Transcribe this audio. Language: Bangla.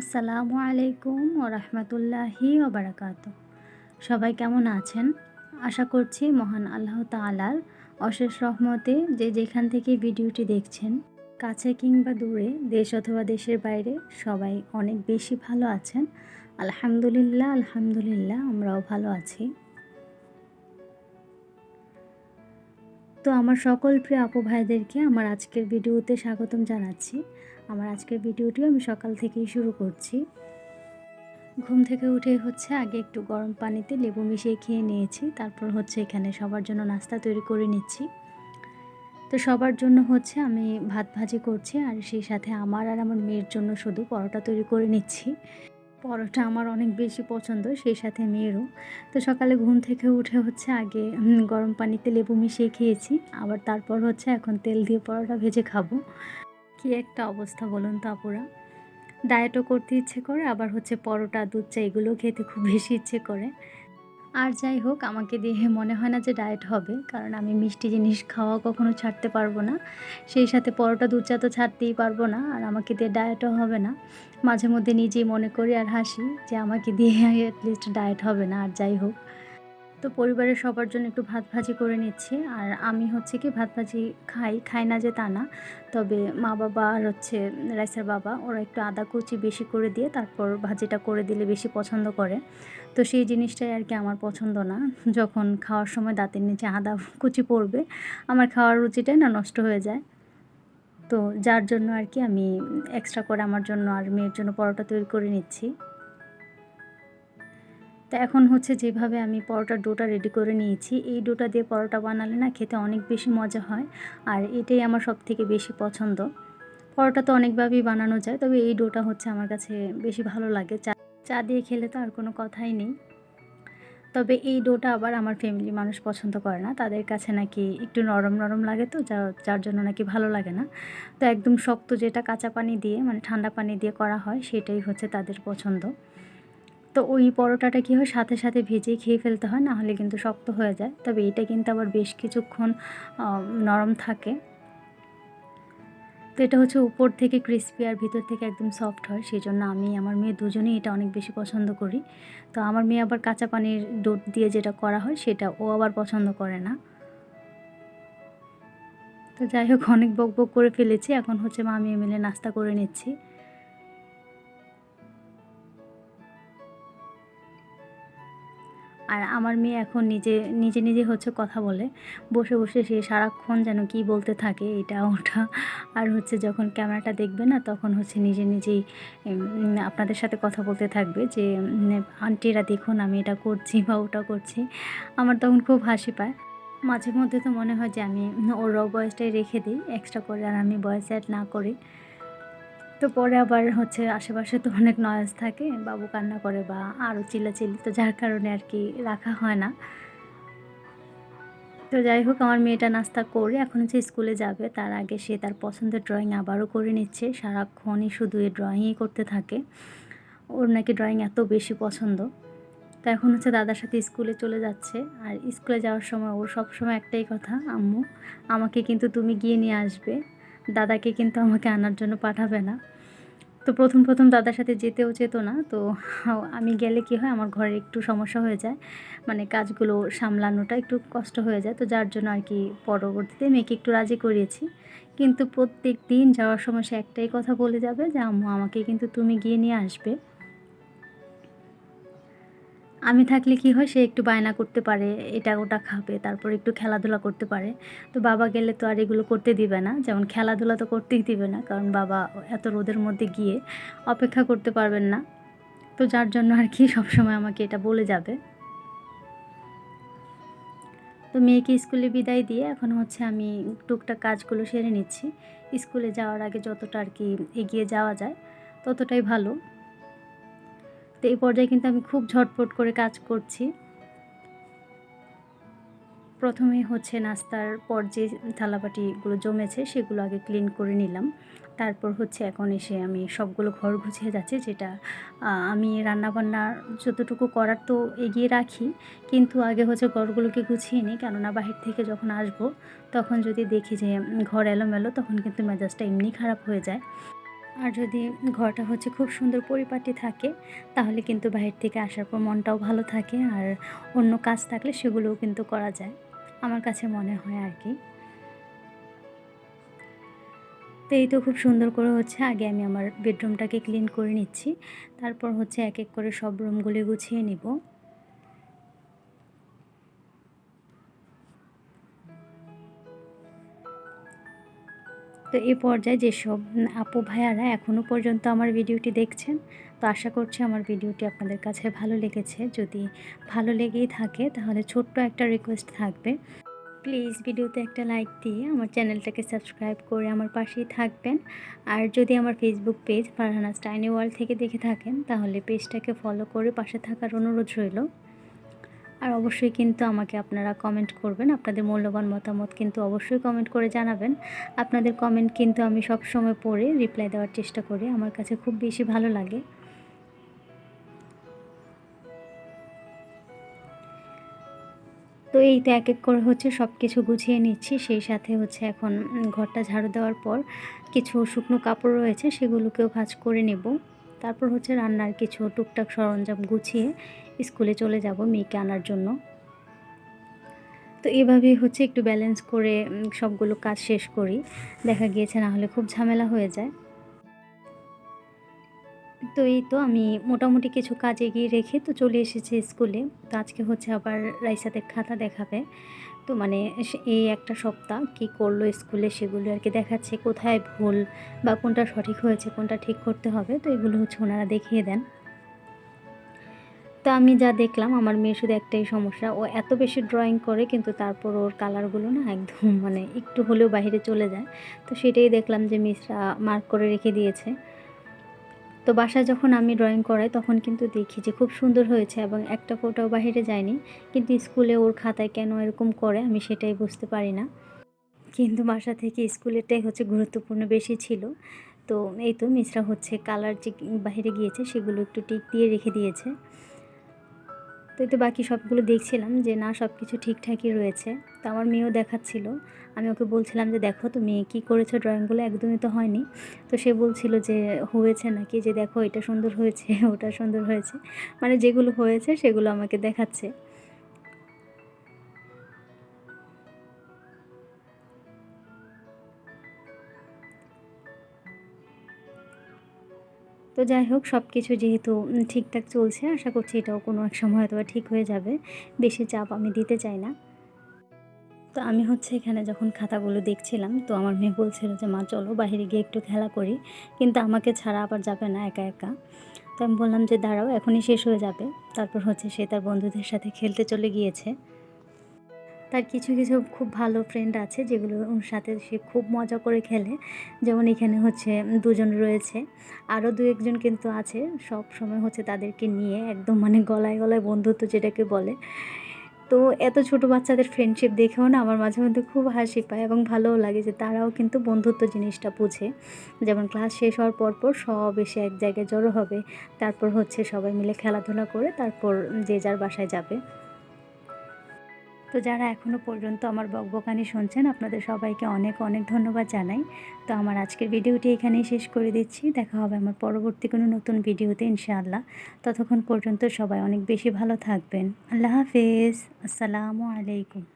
আসসালামু আলাইকুম ও রহমতুল্লাহি ওবরাকাত। সবাই কেমন আছেন? আশা করছি মহান আল্লাহ তালার অশেষ রহমতে যে যেখান থেকে ভিডিওটি দেখছেন, কাছে কিংবা দূরে, দেশ অথবা দেশের বাইরে, সবাই অনেক বেশি ভালো আছেন। আলহামদুলিল্লাহ আলহামদুলিল্লাহ, আমরাও ভালো আছি। তো আমার সকল প্রিয় আপু ভাইদেরকে আমার আজকের ভিডিওতে স্বাগতম জানাচ্ছি। আমার আজকের ভিডিওটিও আমি সকাল থেকেই শুরু করছি। ঘুম থেকে উঠে হচ্ছে আগে একটু গরম পানিতে লেবু মিশিয়ে খেয়ে নিয়েছি, তারপর হচ্ছে এখানে সবার জন্য নাস্তা তৈরি করে নিচ্ছি। তো সবার জন্য হচ্ছে আমি ভাত ভাজি করছি আর সেই সাথে আমার আর আমার মেয়ের জন্য শুধু পরোটা তৈরি করে নিচ্ছি। পরোটা আমার অনেক বেশি পছন্দ, সেই সাথে মেয়েরও। তো সকালে ঘুম থেকে উঠে হচ্ছে আগে গরম পানিতে লেবু মিশিয়ে খেয়েছি, আবার তারপর হচ্ছে এখন তেল দিয়ে পরোটা ভেজে খাব। কি একটা অবস্থা বলুন তো আপুরা। ডায়েটও করতে ইচ্ছে করে, আবার হচ্ছে পরোটা, দুধ চা এগুলো খেতে খুব বেশি ইচ্ছে করে। আর যাই হোক, আমাকে দিয়ে মনে হয় না যে ডায়েট হবে, কারণ আমি মিষ্টি জিনিস খাওয়া কখনো ছাড়তে পারব না। সেই সাথে পরোটা দুধ চা তো ছাড়তেই পারব না, আর আমাকে দিয়ে ডায়েটও হবে না। মাঝে মধ্যে নিজেই মনে করি আর হাসি যে আমাকে দিয়ে অ্যাটলিস্ট ডায়েট হবে না, আর যাই হোক। তো পরিবারের সবার জন্য একটু ভাত ভাজি করে নিচ্ছি। আর আমি হচ্ছে কি ভাত ভাজি খাই খাই না যে তা না। তবে মা বাবা আর হচ্ছে রাইসার বাবা, ওরা একটু আদা কুচি বেশি করে দিয়ে তারপর ভাজিটা করে দিলে বেশি পছন্দ করে। তো সেই জিনিসটাই আর কি আমার পছন্দ না। যখন খাওয়ার সময় দাঁতের নিচে আদা কুচি পড়বে, আমার খাওয়ার রুচিটাই না নষ্ট হয়ে যায়। তো যার জন্য আর কি আমি এক্সট্রা করে আমার জন্য আর মেয়ের জন্য পরোটা তৈরি করে নিচ্ছি। তো এখন হচ্ছে যেভাবে আমি পরোটার ডোটা রেডি করে নিয়েছি, এই ডোটা দিয়ে পরোটা বানালে না খেতে অনেক বেশি মজা হয় আর এটাই আমার সব থেকে বেশি পছন্দ। পরোটা তো অনেকভাবেই বানানো যায়, তবে এই ডোটা হচ্ছে আমার কাছে বেশি ভালো লাগে। চা চা দিয়ে খেলে তো আর কোনো কথাই নেই। তবে এই ডোটা আবার আমার ফ্যামিলি মানুষ পছন্দ করে না, তাদের কাছে নাকি একটু নরম নরম লাগে তো, যা, যার জন্য নাকি ভালো লাগে না। তো একদম শক্ত যেটা কাঁচা পানি দিয়ে মানে ঠান্ডা পানি দিয়ে করা হয়, সেটাই হচ্ছে তাদের পছন্দ। তো ওই পরোটাটা কী হয় সাথে সাথে ভেজেই খেয়ে ফেলতে হয়, না হলে কিন্তু শক্ত হয়ে যায়। তবে এটা কিন্তু আবার বেশ কিছুক্ষণ নরম থাকে। তো এটা হচ্ছে উপর থেকে ক্রিস্পি আর ভিতর থেকে একদম সফট হয় সেই জন্য আমি, আমার মেয়ে দুজনেই এটা অনেক বেশি পছন্দ করি। তো আমার মেয়ে আবার কাঁচা পানির দুধ দিয়ে যেটা করা হয়, সেটা ও আবার পছন্দ করে না। তো যাই হোক, অনেক বক বক করে ফেলেছি। এখন হচ্ছে মা, আমি মিলে নাস্তা করে নিচ্ছি। আর আমার মেয়ে এখন নিজে নিজে নিজে হচ্ছে কথা বলে। বসে বসে সে সারাক্ষণ যেন কি বলতে থাকে, এটা, ওটা। আর হচ্ছে যখন ক্যামেরাটা দেখবে না, তখন হচ্ছে নিজে, নিজেই আপনাদের সাথে কথা বলতে থাকবে যে আন্টিরা দেখুন আমি এটা করছি বা ওটা করছি। আমার তখন খুব হাসি পায়। মাঝে মধ্যে তো মনে হয় যে আমি ওর বয়সটাই রেখে দিই এক্সট্রা করে আর আমি বয়স অ্যাড না করি। তো পরে আবার হচ্ছে আশেপাশে তো অনেক নয়েজ থাকে, বাবু কান্না করে বা আরও চিল্লাচিল্লি, তো যার কারণে আর কি রাখা হয় না। তো যাই হোক, আমার মেয়েটা নাস্তা করে এখন হচ্ছে স্কুলে যাবে, তার আগে সে তার পছন্দের ড্রয়িং আবারও করে নিচ্ছে, সারাক্ষণই শুধু এই ড্রয়িংই করতে থাকে। ওর নাকি ড্রয়িং এত বেশি পছন্দ। তো এখন হচ্ছে দাদার সাথে স্কুলে চলে যাচ্ছে, আর স্কুলে যাওয়ার সময় ওর সবসময় একটাই কথা, আম্মু, আমাকে কিন্তু তুমি গিয়ে নিয়ে আসবে। দাদাকে কিন্তু আমাকে আনার জন্য পাঠাবে না। তো প্রথম প্রথম দাদার সাথে যেতেও যেত না। তো আমি গেলে কি হয়, আমার ঘরে একটু সমস্যা হয়ে যায়। মানে কাজগুলো সামলানোটা একটু কষ্ট হয়ে যায়। তো যার জন্য আর কি পরবর্তীতে মেয়েকে একটু রাজি করিয়েছি। কিন্তু প্রত্যেক দিন যাওয়ার সময় সে একটাই কথা বলে যাবে যে, আম্মু, আমাকে কিন্তু তুমি গিয়ে নিয়ে আসবে। আমি থাকলে কি হয়, সে একটু বায়না করতে পারে, এটা ওটা খাবে, তারপর একটু খেলাধুলা করতে পারে। তো বাবা গেলে তো আর এগুলো করতে দিবে না, যেমন খেলাধুলা তো করতেই দিবে না, কারণ বাবা এত রোদের মধ্যে গিয়ে অপেক্ষা করতে পারবেন না। তো যার জন্য আর কি সবসময় আমাকে এটা বলে যাবে। তো মেয়েকে স্কুলে বিদায় দিয়ে এখন হচ্ছে আমি টুকটাক কাজগুলো সেরে নিচ্ছি। স্কুলে যাওয়ার আগে যতটা আর কি এগিয়ে যাওয়া যায়, ততটাই ভালো। এই পর্যায়ে কিন্তু আমি খুব ঝটপট করে কাজ করছি। প্রথমে হচ্ছে নাস্তার পর যে থালাবাটিগুলো জমেছে সেগুলো আগে ক্লিন করে নিলাম। তারপর হচ্ছে এখন এসে আমি সবগুলো ঘর গুছিয়ে যাচ্ছি, যেটা আমি রান্নাবান্নার যতটুকু করার তো এগিয়ে রাখি, কিন্তু আগে হচ্ছে ঘরগুলোকে গুছিয়ে নিই। কেননা বাহির থেকে যখন আসব, তখন যদি দেখি যে ঘর এলোমেলো, তখন কিন্তু মেজাজটা এমনি খারাপ হয়ে যায়। আর যদি ঘরটা হচ্ছে খুব সুন্দর পরিপাটি থাকে, তাহলে কিন্তু বাহির থেকে আসার পর মনটাও ভালো থাকে আর অন্য কাজ থাকলে সেগুলোও কিন্তু করা যায়। আমার কাছে মনে হয় আর কি। তো এই তো খুব সুন্দর করে হচ্ছে আগে আমি আমার বেডরুমটাকে ক্লিন করে নিচ্ছি। তারপর হচ্ছে এক এক করে সব রুমগুলি গুছিয়ে নিব। তো এই পর্যায়ে যেসব আপু ভাইয়ারা এখনও পর্যন্ত আমার ভিডিওটি দেখছেন, তো আশা করছি আমার ভিডিওটি আপনাদের কাছে ভালো লেগেছে। যদি ভালো লেগেই থাকে, তাহলে ছোট্ট একটা রিকোয়েস্ট থাকবে। প্লিজ ভিডিওতে একটা লাইক দিয়ে আমার চ্যানেলটাকে সাবস্ক্রাইব করে আমার পাশেই থাকবেন। আর যদি আমার Facebook page Farhana's tiny world থেকে দেখে থাকেন, তাহলে পেজটাকে ফলো করে পাশে থাকার অনুরোধ রইল। আর অবশ্যই কিন্তু আমাকে আপনারা কমেন্ট করবেন। আপনাদের মূল্যবান মতামত কিন্তু অবশ্যই কমেন্ট করে জানাবেন। আপনাদের কমেন্ট কিন্তু আমি সব সময় পড়ে রিপ্লাই দেওয়ার চেষ্টা করি। আমার কাছে খুব বেশি ভালো লাগে। তো এই তো এক এক করে হচ্ছে সব কিছু গুছিয়ে নিচ্ছি। সেই সাথে হচ্ছে এখন ঘরটা ঝাড়ু দেওয়ার পর কিছু শুকনো কাপড় রয়েছে, সেগুলোকেও ভাজ করে নেব। তারপর হচ্ছে রান্নার কিছু টুকটাক সরঞ্জাম গুছিয়ে স্কুলে চলে যাব মেয়েকে আনার জন্য। তো এভাবেই হচ্ছে একটু ব্যালেন্স করে সবগুলো কাজ শেষ করি। দেখা গিয়েছে না হলে খুব ঝামেলা হয়ে যায়। তো এই তো আমি মোটামুটি কিছু কাজ এগিয়ে রেখে তো চলে এসেছি স্কুলে। তো আজকে হচ্ছে আবার রাইসাদের খাতা দেখাবে। তো মানে এই একটা সপ্তাহ কি করল স্কুলে সেগুলো আর কি দেখাচ্ছে, কোথায় ভুল বা কোনটা সঠিক হয়েছে, কোনটা ঠিক করতে হবে, তো এগুলো হচ্ছে ওনারা দেখিয়ে দেন। তো আমি যা দেখলাম, আমার মেয়ে শুধু একটাই সমস্যা, ও এত বেশি ড্রয়িং করে কিন্তু তারপর ওর কালারগুলো না একদম মানে একটু হলেও বাইরে চলে যায়। তো সেটাই দেখলাম যে মিসরা মার্ক করে রেখে দিয়েছে। তো বাসায় যখন আমি ড্রয়িং করাই, তখন কিন্তু দেখি যে খুব সুন্দর হয়েছে এবং একটা ফোটাও বাহিরে যায়নি। কিন্তু স্কুলে ওর খাতায় কেন এরকম করে, আমি সেটাই বুঝতে পারি না। কিন্তু বাসা থেকে স্কুলেরটাই হচ্ছে গুরুত্বপূর্ণ বেশি ছিল। তো এই তো মিশ্রা হচ্ছে কালার যে বাহিরে গিয়েছে, সেগুলো একটু টিক দিয়ে রেখে দিয়েছে। তো এই তো বাকি সবগুলো দেখছিলাম যে না সব কিছু ঠিকঠাকই রয়েছে। তো আমার মেয়েও দেখাচ্ছিল। আমি ওকে বলছিলাম যে, দেখো, তুমি কী করেছ ড্রয়িংগুলো একদমই তো হয়নি। তো সে বলছিল যে, হয়েছে নাকি? যে, দেখো, এটা সুন্দর হয়েছে, ওটা সুন্দর হয়েছে। মানে যেগুলো হয়েছে, সেগুলো আমাকে দেখাচ্ছে। তো যাই হোক সব কিছু যেহেতু ঠিকঠাক চলছে, আশা করছি এটাও কোনো এক সময় হয়তো ঠিক হয়ে যাবে। বেশি চাপ আমি দিতে চাই না। তো আমি হচ্ছে এখানে যখন খাতাগুলো দেখছিলাম, তো আমার মেয়ে বলছিল যে, মা, চলো বাহিরে গিয়ে একটু খেলা করি। কিন্তু আমাকে ছাড়া আবার যাবে না একা একা। তো আমি বললাম যে, দাঁড়াও, এখনই শেষ হয়ে যাবে। তারপর হচ্ছে সে তার বন্ধুদের সাথে খেলতে চলে গিয়েছে। তার কিছু কিছু খুব ভালো ফ্রেন্ড আছে যেগুলোর সাথে সে খুব মজা করে খেলে। যেমন এখানে হচ্ছে দুজন রয়েছে। আরও দু একজন কিন্তু আছে। সব সময় হচ্ছে তাদেরকে নিয়ে একদম মানে গলায় গলায় বন্ধুত্ব যেটাকে বলে। তো এত ছোট বাচ্চাদের ফ্রেন্ডশিপ দেখেও না আমার মাঝে মধ্যে খুব হাসি পায় এবং ভালোও লাগে যে তারাও কিন্তু বন্ধুত্ব জিনিসটা বুঝে। যেমন ক্লাস শেষ হওয়ার পরপর পর সব এসে এক জায়গায় জড়ো হবে। তারপর হচ্ছে সবাই মিলে খেলাধুলা করে তারপর যে যার বাসায় যাবে। তো যারা এখনও পর্যন্ত আমার বকবকানি শুনছেন, আপনাদের সবাইকে অনেক অনেক ধন্যবাদ জানাই। তো আমার আজকের ভিডিওটি এখানেই শেষ করে দিচ্ছি। দেখা হবে আমার পরবর্তী কোনো নতুন ভিডিওতে, ইনশাআল্লাহ। ততক্ষণ পর্যন্ত সবাই অনেক বেশি ভালো থাকবেন। আল্লাহ হাফেজ। আসসালামু আলাইকুম।